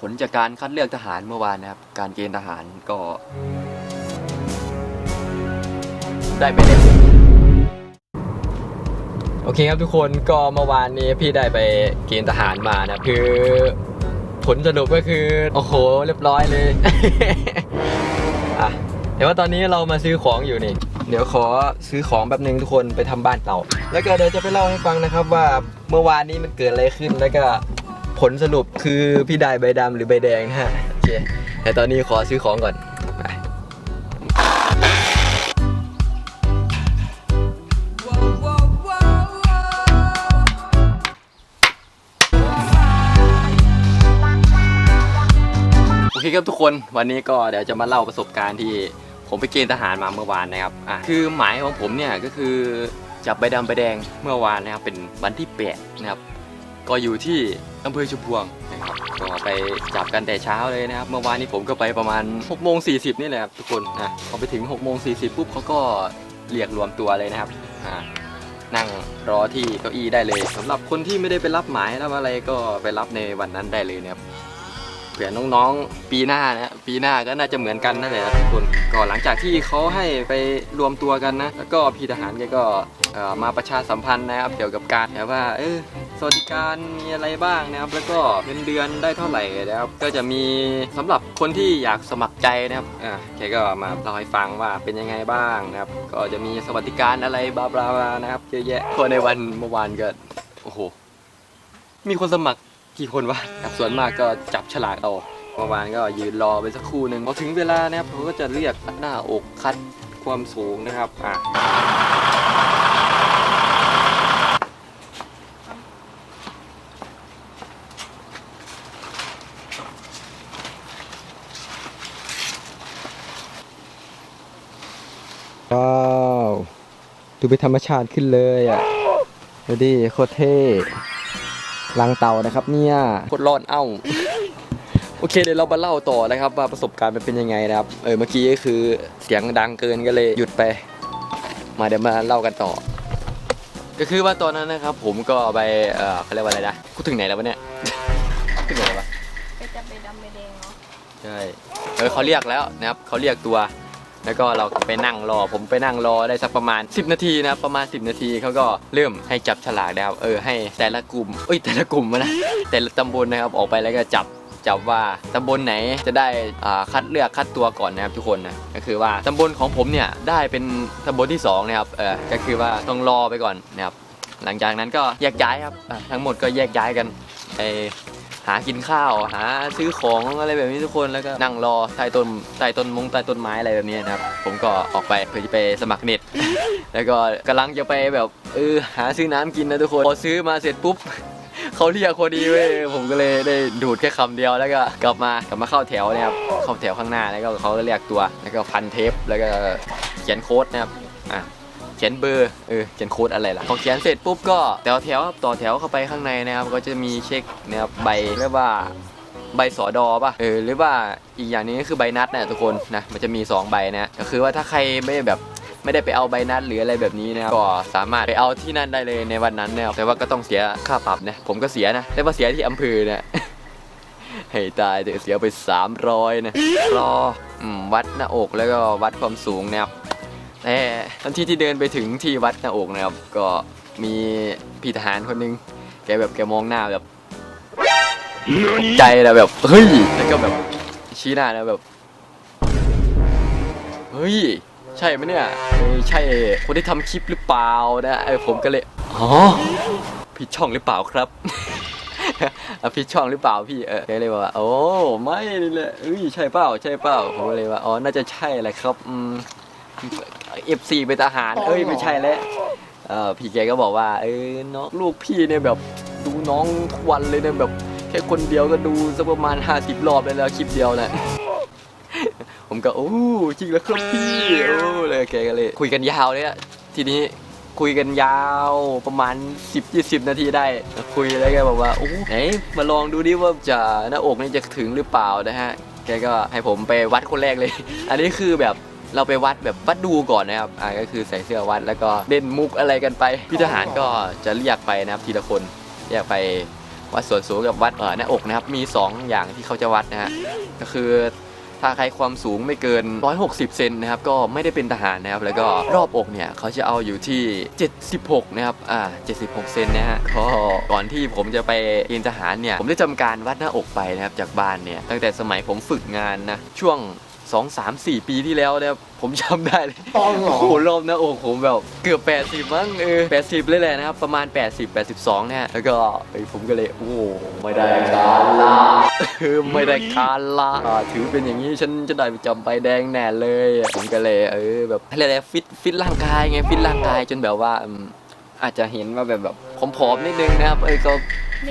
ผลจากการคัดเลือกทหารเมื่อวานนะครับ การเกณฑ์ทหารก็ ได้ไม่ได้โอเคครับทุกคนก็เมื่อวานนี้พี่ได้ไปเกณฑ์ทหารมานะคือผลสรุปก็คือ โอ้โห เรียบร้อยเลย อะเดี๋ยวว่าตอนนี้เรามาซื้อของอยู่นี่ เดี๋ยวขอซื้อของแบบนึงทุกคนไปทำบ้านเต่า แล้วก็เดี๋ยวจะไปเล่าให้ฟังนะครับว่าเมื่อวานนี้มันเกิดอะไรขึ้นแล้วก็ ผลสรุปคือพี่ได้ใบดำหรือใบแดงนะฮะโอเคแต่ตอนนี้ขอซื้อของก่อนไปโอเคครับทุกคนวันนี้ก็เดี๋ยวจะมาเล่าประสบการณ์ที่ผมไปเกณฑ์ทหารมาเมื่อวานนะครับอะคือหมายของผมเนี่ยก็คือจับใบดำใบแดงเมื่อวานนะครับเป็นวันที่แปดนะครับ ก็อยู่ที่อำเภอชุมพวงนะครับก็ไปจับกันแต่เช้าเลยนะครับเมื่อวานนี้ผมก็ไปประมาณ6โมงสีนี่แหละครับทุกคนนะพอไปถึง6โมงสีปุ๊บเขาก็เรียกรวมตัวเลยนะครับนั่งรอที่เก้าอี้ได้เลยสำหรับคนที่ไม่ได้ไปรับหมายรับอะไรก็ไปรับในวันนั้นได้เลยนะครับ เผื่อน้องๆ ปีหน้านะปีหน้าก็น่าจะเหมือนกันนั่นแหละทุกคนก็หลังจากที่เขาให้ไปรวมตัวกันนะ แล้วก็พี่ทหารแกก็มาประชาสัมพันธ์นะครับเกี่ยวกับการแบบว่าเออสวัสดิการมีอะไรบ้างนะครับ แล้วก็เงินเดือนได้เท่าไหร่นะครับ ก็จะมีสำหรับคนที่อยากสมัครใจนะครับอ่าแกก็มาเล่าให้ฟังว่าเป็นยังไงบ้างนะครับ ก็จะมีสวัสดิการอะไรบลาบลานะครับเยอะแยะก็ในวันเมื่อวานก็โอ้โหมีคนสมัคร กี่คนวะครับส่วนมากก็จับฉลากเอาเมื่อวานก็ยืนรอไปสักครู่หนึ่งพอถึงเวลานะครับเขาก็จะเรียกหน้าอกคัดความสูงนะครับอ่าว้าวดูเป็นธรรมชาติขึ้นเลยอะดูดิโคตรเท่ ลังเต่านะครับ เนี่ยโคตรร้อนเอ้าโอเคเดี๋ยวเรามาเล่าต่อนะครับว่าประสบการณ์มันเป็นยังไงนะครับเออเมื่อกี้ก็คือเสียงดังเกินก็เลยหยุดไป มาเดี๋ยวมาเล่ากันต่อ ก็คือว่าตอนนั้นนะครับ ผมก็ไปเออเขาเรียกว่าอะไรนะกูถึงไหนแล้ววะเนี่ย ถึงไหนแล้ววะไปจับใบดำใบแดงเนาะ ใช่ เออเขาเรียกแล้วนะครับเขาเรียกตัว แล้วก็เราไปนั่งรอ ผมไปนั่งรอได้สักประมาณ 10 นาทีนะประมาณ 10 นาทีเขาก็เริ่มให้จับฉลากแล้วเออให้แต่ละกลุ่มเอ้ยแต่ละกลุ่มนะแต่ละตำบลนะครับออกไปแล้วก็จับจับว่าตำบลไหนจะได้อ่าคัดเลือกคัดตัวก่อนนะครับทุกคนนะก็คือว่าตำบลของผมเนี่ยได้เป็นตำบลที่สองนะครับเออก็คือว่าต้องรอไปก่อนนะครับหลังจากนั้นก็แยกย้ายครับทั้งหมดก็แยกย้ายกันไป หากินข้าว หาซื้อของอะไรแบบนี้ทุกคนแล้วก็นั่งรอใต้ต้นใต้ต้นมงใต้ต้นไม้อะไรแบบนี้นะครับ ผมก็ออกไปเพื่อจะไปสมัครเน็ต แล้วก็กำลังจะไปแบบเออหาซื้อน้ำกินนะทุกคนพอซื้อมาเสร็จปุ๊บเขาเรียกพอดีเว้ยผมก็เลยได้ดูดแค่คำเดียวแล้วก็กลับมากลับมาเข้าแถวเนี่ยครับเข้าแถวข้างหน้าแล้วก็เขาก็เรียกตัวแล้วก็พันเทปแล้วก็เขียนโค้ดนะครับอะ เขียนเบอร์เออเขียนโค้ดอะไรล่ะพอเขียนเสร็จปุ๊บก็แถวแถวต่อแถวเข้าไปข้างในนะครับก็จะมีเช็คนะครับใบเรียกว่าใบสอดอป่ะ เออ หรือว่าอีกอย่างนึงก็คือใบนัดนะทุกคนนะ มันจะมี 2 ใบนะ ก็คือว่าถ้าใครไม่แบบไม่ได้ไปเอาใบนัดหรืออะไรแบบนี้นะครับก็สามารถไปเอาที่นั่นได้เลยในวันนั้นนะครับแต่ว่าก็ต้องเสียค่าปรับนะ ผมก็เสียนะ แต่ว่าเสียที่อำเภอเนี่ยให้ตายเดี๋ยวเสียไป300นะรออวัดหน้าอกแล้วก็วัดความสูงนะครับ แต่ทันทีที่เดินไปถึงที่วัดหน้าอกนะครับ ก็มีพี่ทหารคนหนึง แกแบบแกมองหน้าแบบใจแล้วแบบ เฮ้ย แล้วก็แบบชี้หน้าแล้วแบบ เฮ้ย ใช่ไหมเนี่ยใช่คนที่ทำคลิปหรือเปล่านะเอผมก็เลย อ๋อ ผิดช่องหรือเปล่าครับอผิดช่องหรือเปล่าพี่เออแกเลยว่า โอ้ไม่นี่แหละเอ้ยใช่เปล่าใช่เปล่าผมเลยว่า อ๋อ น่าจะใช่แหละครับอืม เอฟซีเป็นทหาร เอ้ยไม่ใช่แล้วเออพี่แกก็บอกว่าเออน้องลูกพี่เนี่ยแบบดูน้องทุกวันเลยเนี่ยแบบแค่คนเดียวก็ดูสักประมาณ50รอบเลยแล้วคลิปเดียวนะผมก็โอ้จริงแล้วครับพี่โอ้เลยแกก็เลย คุยกันยาวเลยอะทีนี้คุยกันยาวประมาณ 10-20 นาทีได้ คุยแล้วแกบอกว่าโอ้ไหนมาลองดูดิว่าจะหน้าอกนี่จะถึงหรือเปล่านะฮะแกก็ให้ผมไปวัดคนแรกเลย อันนี้คือแบบ เราไปวัดแบบวัดดูก่อนนะครับอ่าก็คือใส่เสื้อวัดแล้วก็เล่นมุกอะไรกันไปพี่ทหารก็จะเรียกไปนะครับทีละคนเรียกไปวัดส่วนสูงกับวัดเออหน้าอกนะครับมี 2 อย่างที่เขาจะวัดนะฮะก็คือถ้าใครความสูงไม่เกิน 160 เซนนะครับ ก็ไม่ได้เป็นทหารนะครับ แล้วก็รอบอกเนี่ยเขาจะเอาอยู่ที่ 76 นะครับ อ่า 76 เซนนะฮะก็ก่อนที่ผมจะไปเกณฑ์ทหารเนี่ย ผมได้ทำการวัดหน้าอกไปนะครับจากบ้านเนี่ย ตั้งแต่สมัยผมฝึกงานนะ ช่วง 2 3 4ปีที่แล้วเนี่ยผมจำได้เลยตอนหรอ โอ้โหรอบหน้าอกผมแบบเกือบ 80 มั้งเออ80 เลยแหละนะครับ ประมาณ 80 82เนี่ยแล้วก็เอ้ยผมก็เลย โอ้โหไม่ได้การละเออไม่ได้การละอ่าถือเป็นอย่างนี้ฉันจะได้ไปจำใบแดงแน่เลย ผมก็เลยเออแบบอะไรๆฟิตฟิตร่างกายไงฟิตร่างกายจนแบบว่าอืมอาจจะเห็นว่าแบบแบบผอมๆนิดนึงนะครับเออก็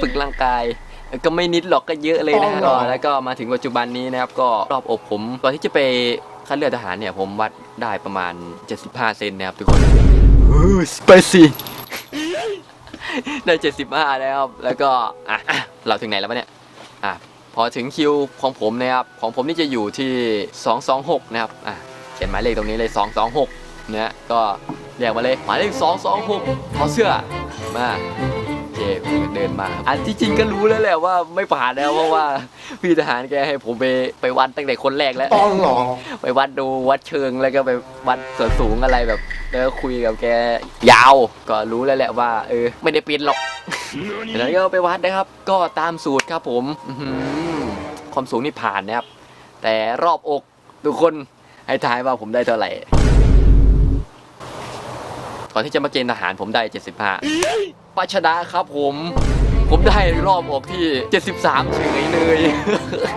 ฝึกร่างกาย ก็ไม่นิดหรอกก็เยอะเลยนะอ๋อก็แล้วก็มาถึงปัจจุบันนี้นะครับก็รอบอกผมก่อนที่จะไปคัดเลือกทหารเนี่ยผมวัดได้ประมาณ 75 เซนนะครับทุกคนสไปซี่ได้ 75 แล้วครับแล้วก็อะอะเราถึงไหนแล้ววะเนี่ยอะพอถึงคิวของผมนะครับของผมนี่จะอยู่ที่ 226 นะครับอะเขียนหมายเลขตรงนี้เลย 226นะฮะก็เรียกมาเลยหมายเลข226ขอเสื้อมา เจผมก็เดินมา อันที่จริงก็รู้แล้วแหละว่าไม่ผ่านแล้วเพราะว่า พี่ทหารแกให้ผมไปไปวัดตั้งแต่คนแรกแล้วตอนหรอไปวัดดูวัดเชิงแล้วก็ไปวัดส่วนสูงอะไรแบบ แล้วก็คุยกับแกยาวก็รู้แล้วแหละว่า เออ ไม่ได้ปีนหรอกจากนั้นก็ไปวัดนะครับ ก็ตามสูตรครับผมอื้อหือความสูงนี่ผ่านนะครับ แต่รอบอกทุกคนให้ทายว่าผมได้เท่าไหร่ก่อนที่จะมาเกณฑ์ทหารผมได้ 75 ปัชนะครับผม ผมได้รอบออกที่ 73 เฉยเลย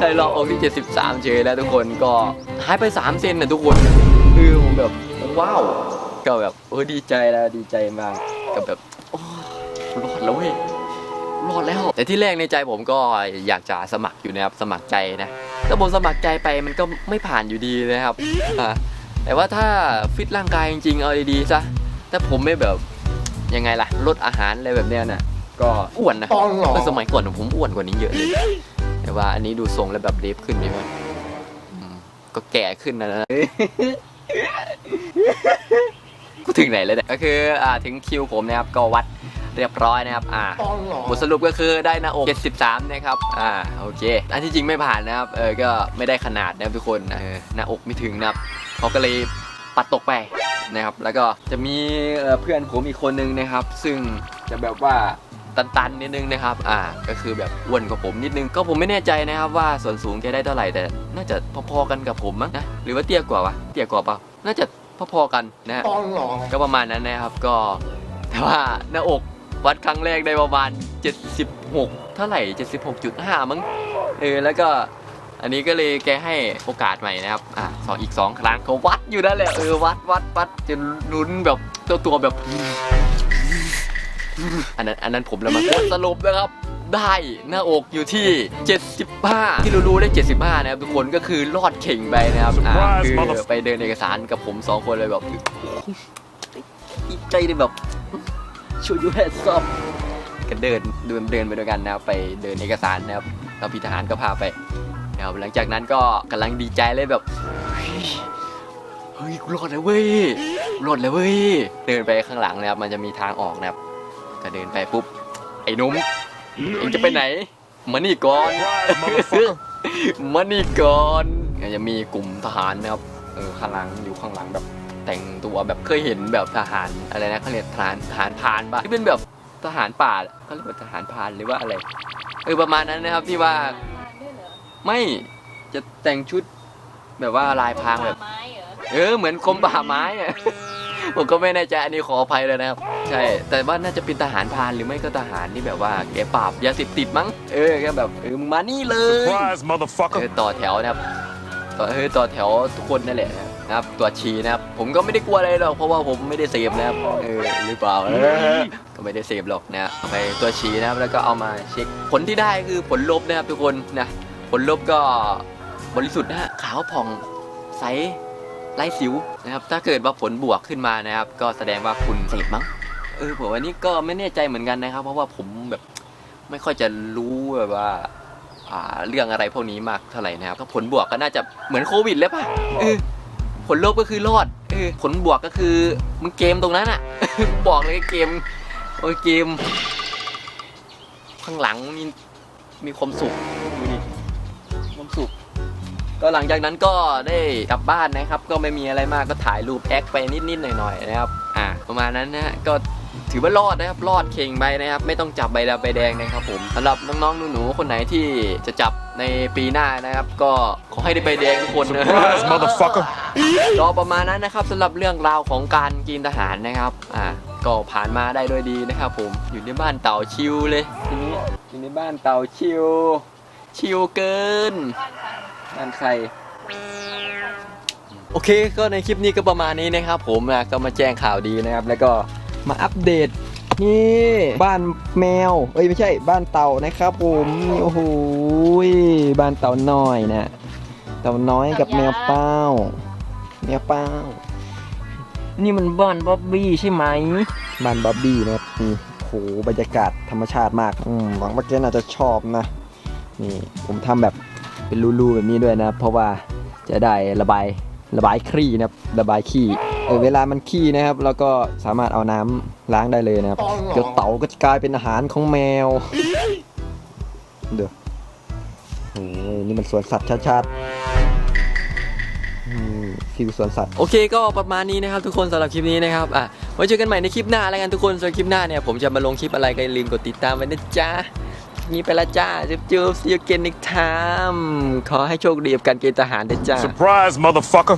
ได้รอบออกที่ 73 เฉยแล้วทุกคนก็หายไป 3 เซนนะทุกคนคือผมแบบว้าวก็แบบเออดีใจแล้วดีใจมากก็แบบโอ้รอดแล้วเว้ยรอดแล้วแต่ที่แรกในใจผมก็อยากจะสมัครอยู่นะครับสมัครใจนะแต่ผมสมัครใจไปมันก็ไม่ผ่านอยู่ดีนะครับแต่ว่าถ้าฟิตร่างกายจริงๆเอาดีๆซะถ้าผมไม่แบบยังไงล่ะ ลดอาหารอะไรแบบเนี้ยน่ะก็อ้วนนะตอนหรอ เมื่อสมัยก่อนผมอ้วนกว่านี้เยอะเลย แต่ว่าอันนี้ดูทรงแล้วแบบเดฟขึ้นนิดนึงอืมก็แก่ขึ้นนะนะกูถึงไหนแล้วเนี่ยก็คืออ่าถึงคิวผมนะครับก็วัดเรียบร้อยนะครับ อ่าตอนหรอบทสรุปก็คือได้หน้าอก 73 นะครับ อ่า โอเค อันที่จริงไม่ผ่านนะครับ เออ ก็ไม่ได้ขนาดนะครับทุกคนเออหน้าอกไม่ถึงนะครับเขาก็เลยปัดตกไป นะครับ แล้วก็จะมีเอ่อเพื่อนผมอีกคนนึงนะครับ ซึ่งจะแบบว่าตันๆนิดนึงนะครับ อ่า ก็คือแบบอ้วนกว่าผมนิดนึง ก็ผมไม่แน่ใจนะครับว่าส่วนสูงแกได้เท่าไหร่แต่ น่าจะพอๆกันกับผมมั้งนะ หรือว่าเตี้ยกว่าวะ เตี้ยกว่าเปล่า น่าจะพอๆกันนะฮะตอนหรอก็ประมาณนั้นนะครับ ก็ แต่ว่าหน้าอกวัดครั้งแรกได้ประมาณ 76 เท่าไหร่ 76.5 มั้ง เออ แล้วก็ อันนี้ก็เลยแกให้โอกาสใหม่นะครับ อะสองอีก2ครั้งก็วัดอยู่นั่นแหละเออวัดวัดวัดจนลุ้นแบบตัวตัวแบบ อันนั้นอันนั้นผมแล้วมันสรุปนะครับได้หน้าอกอยู่ที่ 75 ที่รู้ๆได้ 75 นะครับ ทุกคนก็คือรอดเข่งไปนะครับอ่า Surprise, คือ motherf- ไปเดินเอกสารกับผมสองคนเลยแบบดีใจเลยแบบช่วยยูแฮซอบก็เดินเดินเดินไปด้วยกันนะครับไปเดินเอกสารนะครับแล้วพี่ทหารก็พาไป นะครับหลังจากนั้นก็กำลังดีใจเลยแบบเฮ้ยเฮ้ยกูรอดแล้วเว้ยรอดแล้วเว้ยเดินไปข้างหลังนะครับมันจะมีทางออกนะครับก็เดินไปปุ๊บไอ้นุ่มเองจะไปไหนมานี่ก่อนมานี่ก่อนก็จะมีกลุ่มทหารนะครับเออข้างหลังอยู่ข้างหลังแบบแต่งตัวแบบเคยเห็นแบบทหารอะไรนะเขาเรียกทหารทหารพานปะที่เป็นแบบทหารป่าเขาเรียกว่าทหารพานหรือว่าอะไรเออประมาณนั้นนะครับที่ว่า ไม่จะแต่งชุดแบบว่าลายพรางแบบ ไม้เหรอเออเหมือนกรมป่าไม้อะ ผมก็ไม่แน่ใจอันนี้ขออภัยเลยนะครับ ใช่ แต่ว่าน่าจะเป็นทหารพรานหรือไม่ก็ทหารที่แบบว่าแกปราบยาเสพติดมั้ง เออก็แบบเออมึงมานี่เลย Surprise, เอ motherfucker. อต่อแถวนะครับต่อเออต่อแถวทุกคนนั่นแหละนะครับตัวจชีนะครับ ผมก็ไม่ได้กลัวอะไรหรอกเพราะว่าผมไม่ได้เสพนะครับเออหรือเปล่าเออก็ไม่ได้เสพหรอกนะเอาไปตัวจชีนะครับแล้วก็เอามาเช็คผลที่ได้คือผลลบนะครับทุกคนนะ ผลลบก็บริสุทธิ์นะฮะขาวผ่องใสไร้สิวนะครับ ถ้าเกิดว่าผลบวกขึ้นมานะครับ ก็แสดงว่าคุณเสพมั้งเออผมอันนี้ก็ไม่แน่ใจเหมือนกันนะครับ เพราะว่าผมแบบไม่ค่อยจะรู้แบบว่าอ่าเรื่องอะไรพวกนี้มากเท่าไหร่นะครับก็ผลบวกก็น่าจะเหมือนโควิดเลยป่ะเออผลลบก็คือรอดเออผลบวกก็คือมึงเกมตรงนั้นอะ บอกเลยเกมโอ้ยเกม ข้างหลังมีมีความสุข สุข ก็หลังจากนั้นก็ได้กลับบ้านนะครับ ก็ไม่มีอะไรมากก็ถ่ายรูปแอคไปนิดๆหน่อยๆนะครับ อ่าประมาณนั้นนะฮะก็ถือว่ารอดนะครับ รอดเข่งไปนะครับ ไม่ต้องจับใบดำใบแดงนะครับผมสำหรับน้องๆหนูๆคนไหนที่จะจับในปีหน้านะครับ ก็ขอให้ได้ใบแดงทุกคนนะ Surprise, motherfucker. ก็ประมาณนั้นนะครับสำหรับเรื่องราวของการกินทหารนะครับ อ่า ก็ผ่านมาได้ด้วยดีนะครับผม อยู่ในบ้านเต่าชิวเลยทีนี้อยู่ในบ้านเต่าชิว ชิวเกินบ้านใครโอเคก็ในคลิปนี้ก็ประมาณนี้นะครับ ผมนะก็มาแจ้งข่าวดีนะครับ แล้วก็มาอัปเดตนี่บ้านแมวเอ้ยไม่ใช่บ้านเต่านะครับ ผมนี่โอ้โหบ้านเต่าน้อยนะเต่าน้อยกับแมวเป้าแมวเป้านี่มันบ้านบ๊อบบี้ใช่ไหมบ้านบ๊อบบี้นะครับนี่โหบรรยากาศธรรมชาติมากอืมหวังว่าแกน่าจะชอบนะ นี่ผมทำแบบเป็นรูๆแบบนี้ด้วยนะ เพราะว่าจะได้ระบายระบายขี้นะครับระบายขี้เออเวลามันขี้นะครับเราก็สามารถเอาน้ำล้างได้เลยนะครับเดี๋ยวเต่าก็จะกลายเป็นอาหารของแมวเดี๋ยวโอ้ยนี่มันสวนสัตว์ชัดๆฟิวสวนสัตว์โอเคก็ประมาณนี้นะครับทุกคนสำหรับคลิปนี้นะครับอะไว้เจอกันใหม่ในคลิปหน้าแล้วกันทุกคนสำหรับคลิปหน้าเนี่ยผมจะมาลงคลิปอะไรก็อย่าลืมกดติดตามไว้นะจ๊ะ นี่ไปละจ้าจุ๊บจุ๊บ see you again next time ขอให้โชคดีกับการเกณฑ์ทหารนะจ้า Surprise, motherfucker.